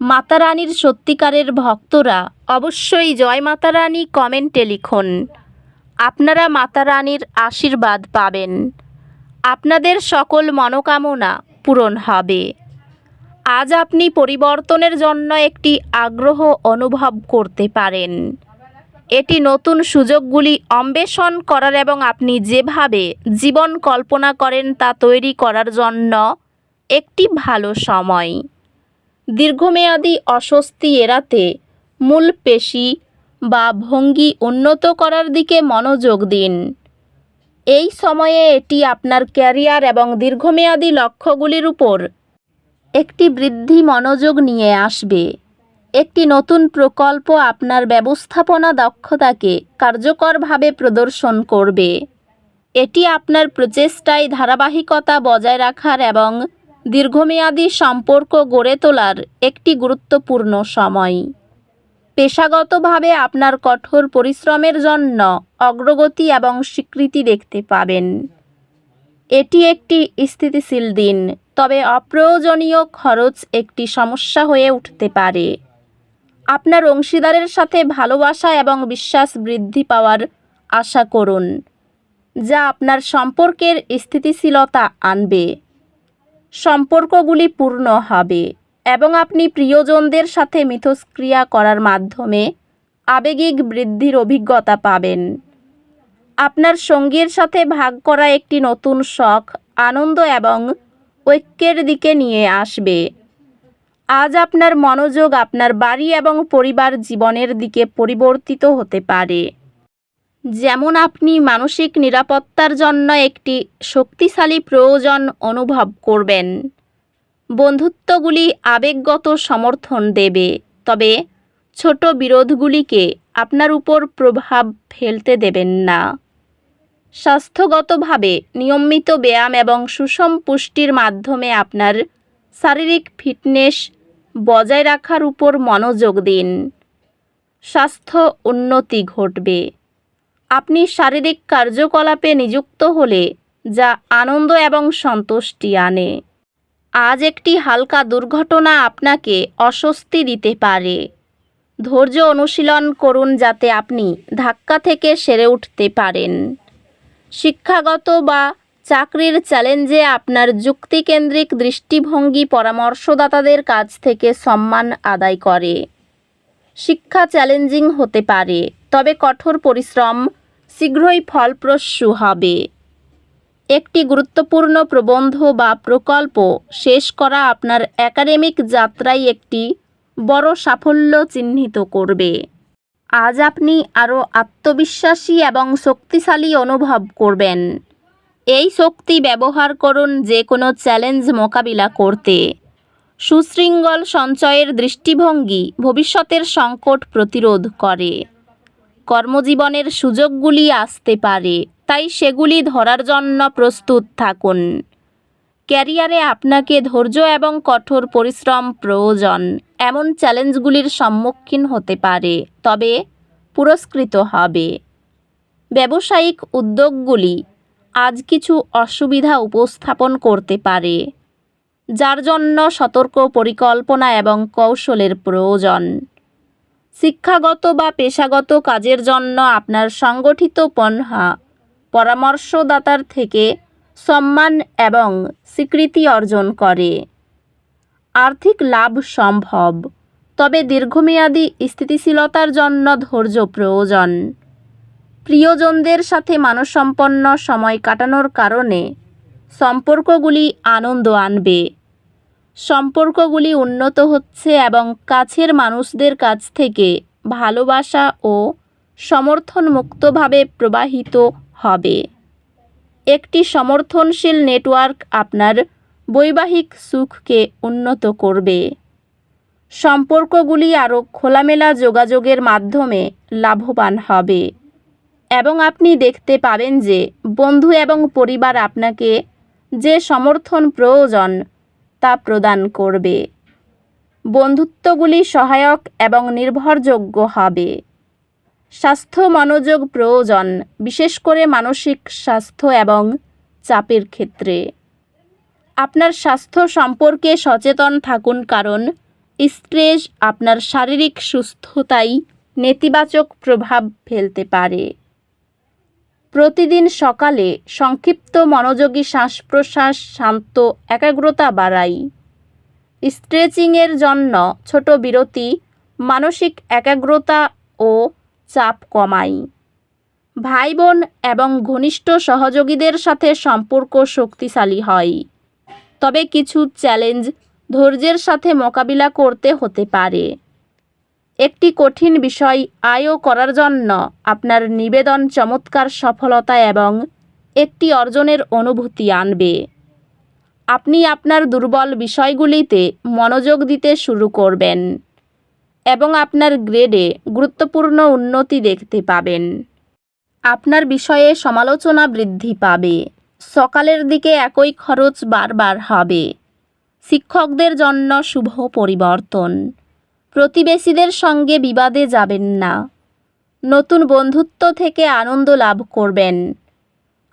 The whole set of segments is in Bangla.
মাতা রানীর সত্যিকারের ভক্তরা অবশ্যই জয় মাতা রানী কমেন্টে লিখুন। আপনারা মাতা রানীর আশীর্বাদ পাবেন। আপনাদের সকল মনোকামনা পূরণ হবে। আজ আপনি পরিবর্তনের জন্য একটি আগ্রহ অনুভব করতে পারেন। এটি নতুন সুযোগগুলি অন্বেষণ করার এবং আপনি যেভাবে জীবন কল্পনা করেন তা তৈরি করার জন্য একটি ভালো সময়। দীর্ঘমেয়াদী অস্বস্তি এড়াতে মূল পেশি বা ভঙ্গি উন্নত করার দিকে মনোযোগ দিন। এই সময়ে এটি আপনার ক্যারিয়ার এবং দীর্ঘমেয়াদী লক্ষ্যগুলির উপর একটি বৃদ্ধি মনোযোগ নিয়ে আসবে। একটি নতুন প্রকল্প আপনার ব্যবস্থাপনা দক্ষতাকে কার্যকরভাবে প্রদর্শন করবে। এটি আপনার প্রচেষ্টায় ধারাবাহিকতা বজায় রাখার এবং দীর্ঘমেয়াদী সম্পর্ক গড়ে তোলার একটি গুরুত্বপূর্ণ সময়। পেশাগতভাবে আপনার কঠোর পরিশ্রমের জন্য অগ্রগতি এবং স্বীকৃতি দেখতে পাবেন। এটি একটি স্থিতিশীল দিন, তবে অপ্রয়োজনীয় খরচ একটি সমস্যা হয়ে উঠতে পারে। আপনার অংশীদারের সাথে ভালোবাসা এবং বিশ্বাস বৃদ্ধি পাওয়ার আশা করুন, যা আপনার সম্পর্কের স্থিতিশীলতা আনবে। সম্পর্কগুলি পূর্ণ হবে এবং আপনি প্রিয়জনদের সাথে মিথস্ক্রিয়া করার মাধ্যমে আবেগিক বৃদ্ধির অভিজ্ঞতা পাবেন। আপনার সঙ্গীর সাথে ভাগ করা একটি নতুন শখ, আনন্দ এবং ঐক্যের দিকে নিয়ে আসবে। আজ আপনার মনোযোগ আপনার বাড়ি এবং পরিবার জীবনের দিকে পরিবর্তিত হতে পারে। যেমন আপনি মানসিক নিরাপত্তার জন্য একটি শক্তিশালী প্রয়োজন অনুভব করবেন। বন্ধুত্বগুলি আবেগগত সমর্থন দেবে, তবে ছোট বিরোধগুলিকে আপনার উপর প্রভাব ফেলতে দেবেন না। স্বাস্থ্যগতভাবে নিয়মিত ব্যায়াম এবং সুষম পুষ্টির মাধ্যমে আপনার শারীরিক ফিটনেস বজায় রাখার উপর মনোযোগ দিন। স্বাস্থ্য উন্নতি ঘটবে। আপনি শারীরিক কার্যকলাপে নিযুক্ত হলে যা আনন্দ এবং সন্তুষ্টি আনে। আজ একটি হালকা দুর্ঘটনা আপনাকে অস্বস্তি দিতে পারে। ধৈর্য অনুশীলন করুন যাতে আপনি ধাক্কা থেকে সেরে উঠতে পারেন। শিক্ষাগত বা চাকরির চ্যালেঞ্জে আপনার যুক্তিকেন্দ্রিক দৃষ্টিভঙ্গি পরামর্শদাতাদের কাছ থেকে সম্মান আদায় করে। শিক্ষা চ্যালেঞ্জিং হতে পারে, তবে কঠোর পরিশ্রম শীঘ্রই ফলপ্রসূ হবে। একটি গুরুত্বপূর্ণ প্রবন্ধ বা প্রকল্প শেষ করা আপনার একাডেমিক যাত্রায় একটি বড় সাফল্য চিহ্নিত করবে। আজ আপনি আরও আত্মবিশ্বাসী এবং শক্তিশালী অনুভব করবেন। এই শক্তি ব্যবহার করুন যে কোনো চ্যালেঞ্জ মোকাবিলা করতে। সুশৃঙ্গল সঞ্চয়ের দৃষ্টিভঙ্গি ভবিষ্যতের সংকট প্রতিরোধ করে। কর্মজীবনের সুযোগগুলি আসতে পারে, তাই সেগুলি ধরার জন্য প্রস্তুত থাকুন। ক্যারিয়ারে আপনাকে ধৈর্য এবং কঠোর পরিশ্রম প্রয়োজন, এমন চ্যালেঞ্জগুলির সম্মুখীন হতে পারে, তবে পুরস্কৃত হবে। ব্যবসায়িক উদ্যোগগুলি আজ কিছু অসুবিধা উপস্থাপন করতে পারে, যার জন্য সতর্ক পরিকল্পনা এবং কৌশলের প্রয়োজন। শিক্ষাগত বা পেশাগত কাজের জন্য আপনার সংগঠিত পন্হা পরামর্শদাতার থেকে সম্মান এবং স্বীকৃতি অর্জন করে। আর্থিক লাভ সম্ভব, তবে দীর্ঘমেয়াদী স্থিতিশীলতার জন্য ধৈর্য প্রয়োজন। প্রিয়জনদের সাথে মানসম্পন্ন সময় কাটানোর কারণে সম্পর্কগুলি আনন্দ আনবে। সম্পর্কগুলি উন্নত হচ্ছে এবং কাছের মানুষদের কাছ থেকে ভালোবাসা ও সমর্থন মুক্তভাবে প্রবাহিত হবে। একটি সমর্থনশীল নেটওয়ার্ক আপনার বৈবাহিক সুখকে উন্নত করবে। সম্পর্কগুলি আরও খোলামেলা যোগাযোগের মাধ্যমে লাভবান হবে। এবং আপনি দেখতে পাবেন যে বন্ধু এবং পরিবার আপনাকে যে সমর্থন প্রয়োজন তা প্রদান করবে। বন্ধুত্বগুলি সহায়ক এবং নির্ভরযোগ্য হবে। স্বাস্থ্য মনোযোগ প্রয়োজন, বিশেষ করে মানসিক স্বাস্থ্য এবং চাপের ক্ষেত্রে। আপনার স্বাস্থ্য সম্পর্কে সচেতন থাকুন কারণ স্ট্রেস আপনার শারীরিক সুস্থতায় নেতিবাচক প্রভাব ফেলতে পারে। প্রতিদিন সকালে সংক্ষিপ্ত মনোযোগী শ্বাস প্রশ্বাস শান্ত একাগ্রতা বাড়াই। স্ট্রেচিংয়ের জন্য ছোট বিরতি, মানসিক একাগ্রতা ও চাপ কমাই। ভাই বোন এবং ঘনিষ্ঠ সহযোগীদের সাথে সম্পর্ক শক্তিশালী হয়। তবে কিছু চ্যালেঞ্জ ধৈর্যের সাথে মোকাবিলা করতে হতে পারে। একটি কঠিন বিষয় আয়ও করার জন্য আপনার নিবেদন চমৎকার সফলতা এবং একটি অর্জনের অনুভূতি আনবে। আপনি আপনার দুর্বল বিষয়গুলিতে মনোযোগ দিতে শুরু করবেন এবং আপনার গ্রেডে গুরুত্বপূর্ণ উন্নতি দেখতে পাবেন। আপনার বিষয়ে সমালোচনা বৃদ্ধি পাবে। সকালের দিকে একই খরচ বারবার হবে। শিক্ষকদের জন্য শুভ পরিবর্তন। প্রতিবেশীদের সঙ্গে বিবাদে যাবেন না। নতুন বন্ধুত্ব থেকে আনন্দ লাভ করবেন।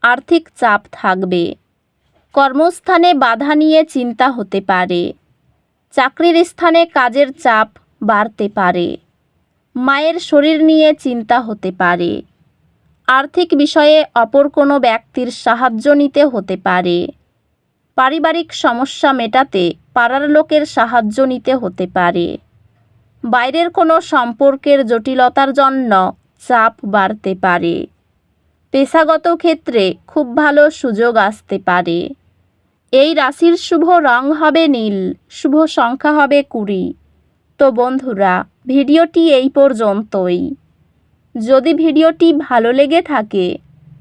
আর্থিক চাপ থাকবে। কর্মস্থানে বাধা নিয়ে চিন্তা হতে পারে। চাকরির স্থানে কাজের চাপ বাড়তে পারে। মায়ের শরীর নিয়ে চিন্তা হতে পারে। আর্থিক বিষয়ে অপর কোনো ব্যক্তির সাহায্য নিতে হতে পারে। পারিবারিক সমস্যা মেটাতে পাড়ার লোকের সাহায্য নিতে হতে পারে। বাইরের কোনো সম্পর্কের জটিলতার জন্য চাপ বাড়তে পারে। পেশাগত ক্ষেত্রে খুব ভালো সুযোগ আসতে পারে। এই রাশির শুভ রং হবে নীল, শুভ সংখ্যা হবে কুড়ি। তো বন্ধুরা, ভিডিওটি এই পর্যন্তই। যদি ভিডিওটি ভালো লেগে থাকে,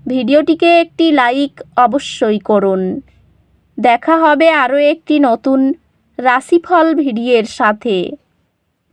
ভিডিওটিকে একটি লাইক অবশ্যই করুন। দেখা হবে আরও একটি নতুন রাশিফল ভিডিওর সাথে।